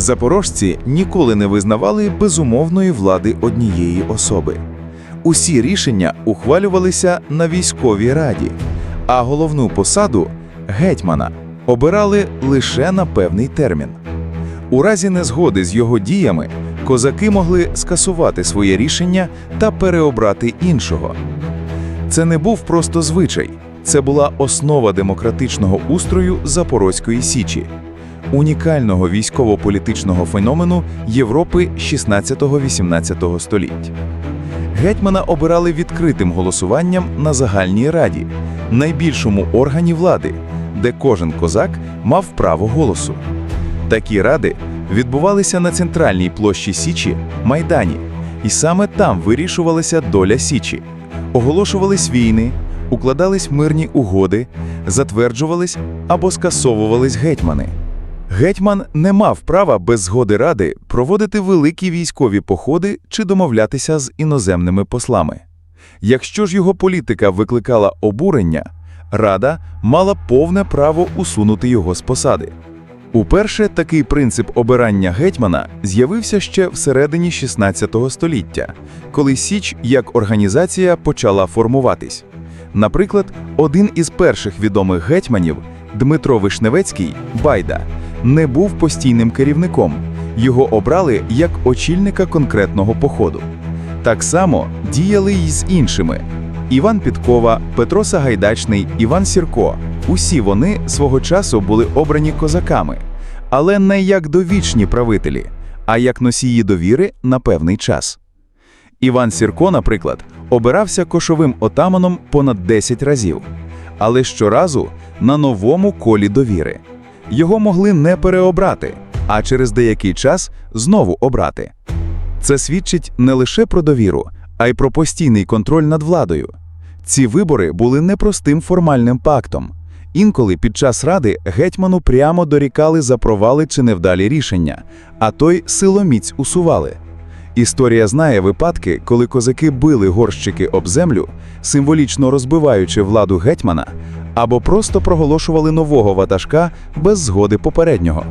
Запорожці ніколи не визнавали безумовної влади однієї особи. Усі рішення ухвалювалися на військовій раді, а головну посаду гетьмана обирали лише на певний термін. У разі незгоди з його діями козаки могли скасувати своє рішення та переобрати іншого. Це не був просто звичай, це була основа демократичного устрою Запорозької Січі, унікального військово-політичного феномену Європи 16-18 століть. Гетьмана обирали відкритим голосуванням на загальній раді, найбільшому органі влади, де кожен козак мав право голосу. Такі ради відбувалися на центральній площі Січі Майдані, і саме там вирішувалася доля Січі. Оголошувались війни, укладались мирні угоди, затверджувались або скасовувались гетьмани. Гетьман не мав права без згоди ради проводити великі військові походи чи домовлятися з іноземними послами. Якщо ж його політика викликала обурення, рада мала повне право усунути його з посади. Уперше такий принцип обирання гетьмана з'явився ще всередині 16 століття, коли Січ як організація почала формуватись. Наприклад, один із перших відомих гетьманів, Дмитро Вишневецький, Байда, не був постійним керівником. Його обрали як очільника конкретного походу. Так само діяли й з іншими: Іван Підкова, Петро Сагайдачний, Іван Сірко. Усі вони свого часу були обрані козаками, але не як довічні правителі, а як носії довіри на певний час. Іван Сірко, наприклад, обирався кошовим отаманом понад 10 разів, але щоразу на новому колі довіри. Його могли не переобрати, а через деякий час знову обрати. Це свідчить не лише про довіру, а й про постійний контроль над владою. Ці вибори були непростим формальним пактом. Інколи під час ради гетьману прямо дорікали за провали чи невдалі рішення, а той силоміць усували. Історія знає випадки, коли козаки били горщики об землю, символічно розбиваючи владу гетьмана, або просто проголошували нового ватажка без згоди попереднього.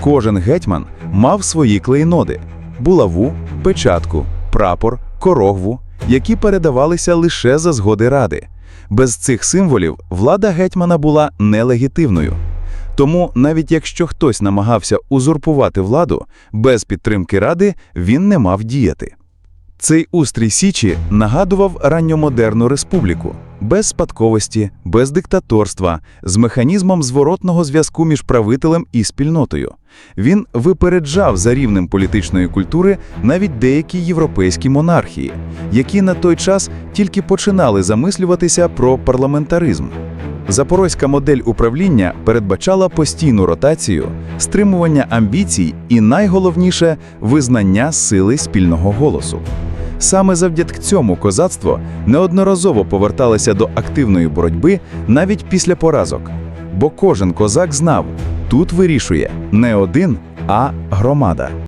Кожен гетьман мав свої клейноди: булаву, печатку, прапор, корогву, які передавалися лише за згоди ради. Без цих символів влада гетьмана була нелегітимною. Тому, навіть якщо хтось намагався узурпувати владу, без підтримки ради він не мав діяти. Цей устрій Січі нагадував ранньомодерну республіку без спадковості, без диктаторства, з механізмом зворотного зв'язку між правителем і спільнотою. Він випереджав за рівнем політичної культури навіть деякі європейські монархії, які на той час тільки починали замислюватися про парламентаризм. Запорозька модель управління передбачала постійну ротацію, стримування амбіцій і, найголовніше, визнання сили спільного голосу. Саме завдяки цьому козацтво неодноразово поверталося до активної боротьби навіть після поразок. Бо кожен козак знав, тут вирішує не один, а громада.